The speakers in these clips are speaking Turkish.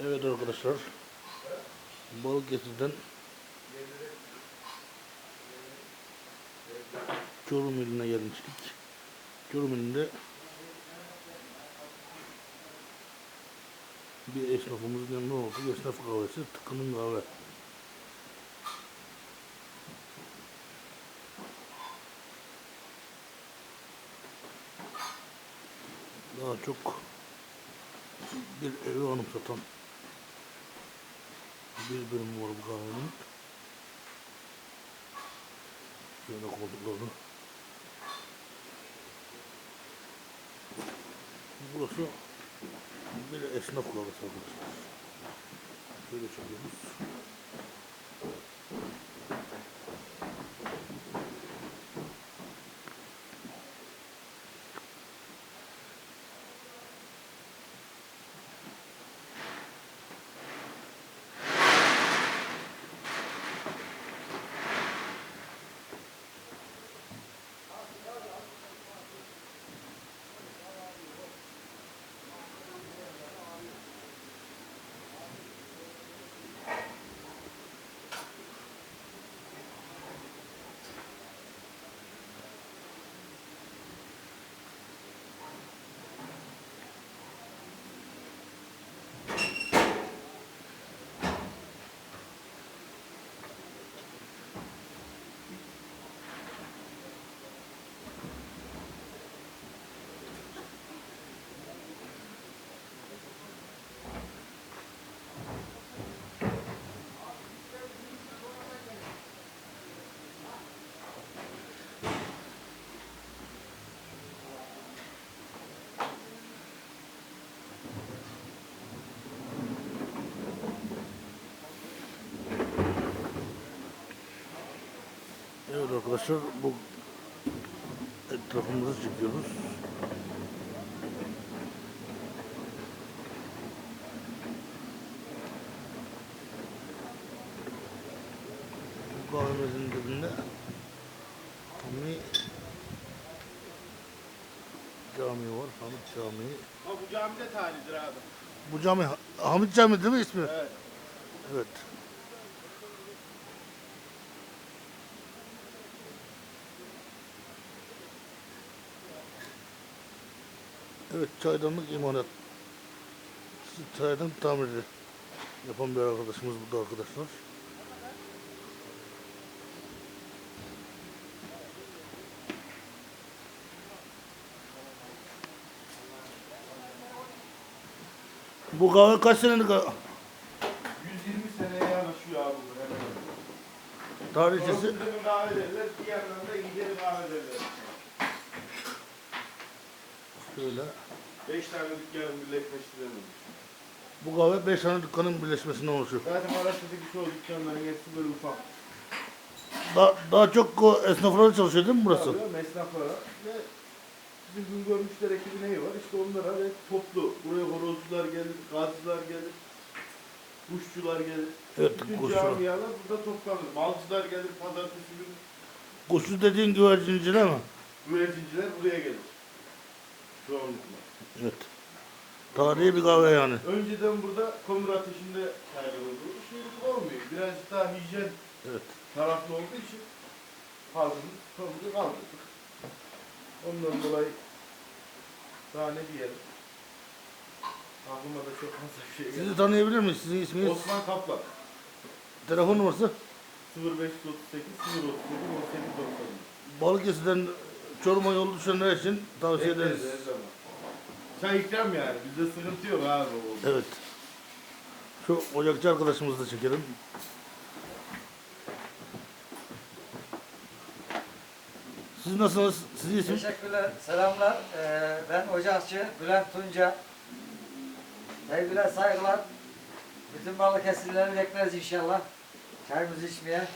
Evet arkadaşlar. Balıkesir'den Çorum iline gelmiştik. Çorum ilinde bir esnafımızın yanında oldu. Esnaf kahvesi Tıkının kahve. Daha çok bir evi anımsatan bir bölüm var bu kahvenin. Şöyle koltukları. Burası bir esnaf arkadaşlar. Şöyle çekiyoruz. Evet arkadaşlar bu etrafımızı çekiyoruz. Bu kahvemizin dibinde Hamdi Camii var. Hamit Camii. Ha bu cami de tarihidir abi. Bu cami Ha- Hamit Camii değil mi ismi? Evet. Evet. Evet, çaydanlık imalat. Çaydan tamiri yapan bir arkadaşımız burada arkadaşlar. Bu kahve kaç senelik? ha- 120 seneye yanaşıyor abi bu. Tarihçesi? Orada kahve derler, bir yandan da İnceli kahve derler. Şöyle. 5 tane dükkanın birleşmesinden olmuş. Bu kahve 5 tane dükkanın birleşmesinden oluşuyor. Zaten Maraş'taki çoğu dükkanların hepsi böyle ufak. Daha, daha çok o esnaflara çalışıyor değil mi burası? Tabii, Mesnaflara ve bizim gün görmüşler ekibi neyi var? İşte onlara ve toplu. Buraya horozcular gelir, gazcılar gelir, kuşçular gelir. Evet, Bütün kuşçular. camialar burada toplanır. Malcılar gelir, pazartesi günü Kuşlu dediğin güvercinci değil mi? güvercinciler buraya gelir. Çoğunlukla. Evet. Tarihi bir kahve yani. Önceden burada kömür ateşinde kaynanıldı. Şimdi olmuyor. Birazcık daha hijyen Evet. taraflı olduğu için halkın kömürü kaldırdık. Ondan dolayı daha ne diyelim. Aklıma da çok fazla bir şey geldi. Sizi tanıyabilir miyiz? Sizin isminiz? Osman Kaplan. Telefon numarası? 0538 037 1890. Balıkesir'den Çorum'a yol düşenler için tavsiye ederiz. Bekleriz her zaman. Çay ikram yani. Bizde sıkıntı yok abi. Evet. Şu ocakçı arkadaşımızı da çekelim. Siz nasılsınız? Sizin isim? Teşekkürler, selamlar. Ee, ben Ocakçı Bülent Tunca. Sevgiler, saygılar. Bütün Balıkesirlileri bekleriz inşallah. Çayımızı içmeye.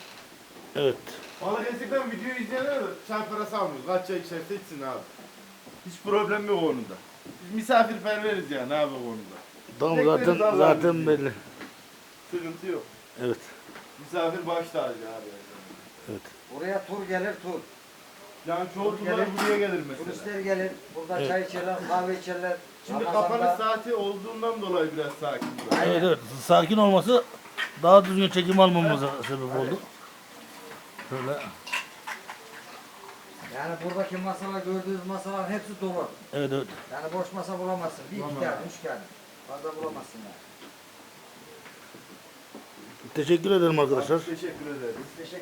Evet. Balıkesir'den video izleyenler de çay parası almıyoruz. Kaç çay içerse içsin abi. Hiç problem yok onunda. Biz misafirperveriz yani abi o konuda. Tamam Bekleriz zaten zaten belli. Sıkıntı yok. Evet. Misafir baş tacı abi. Evet. Buraya tur gelir tur. Yani çoğu turlar gelir. buraya gelir mesela. Turistler gelir. Burada Evet. çay içerler, kahve içerler. Şimdi Ramazan'da- kapanış saati olduğundan dolayı biraz sakin. Evet evet. Sakin olması daha düzgün çekim almamıza sebep oldu. Şöyle. Yani buradaki masalar gördüğünüz masalar hepsi dolu. Evet evet. Yani boş masa bulamazsın. Bir iki tane, üç tane. Fazla bulamazsın yani. Teşekkür ederim arkadaşlar. Teşekkür ederiz. Teşekkür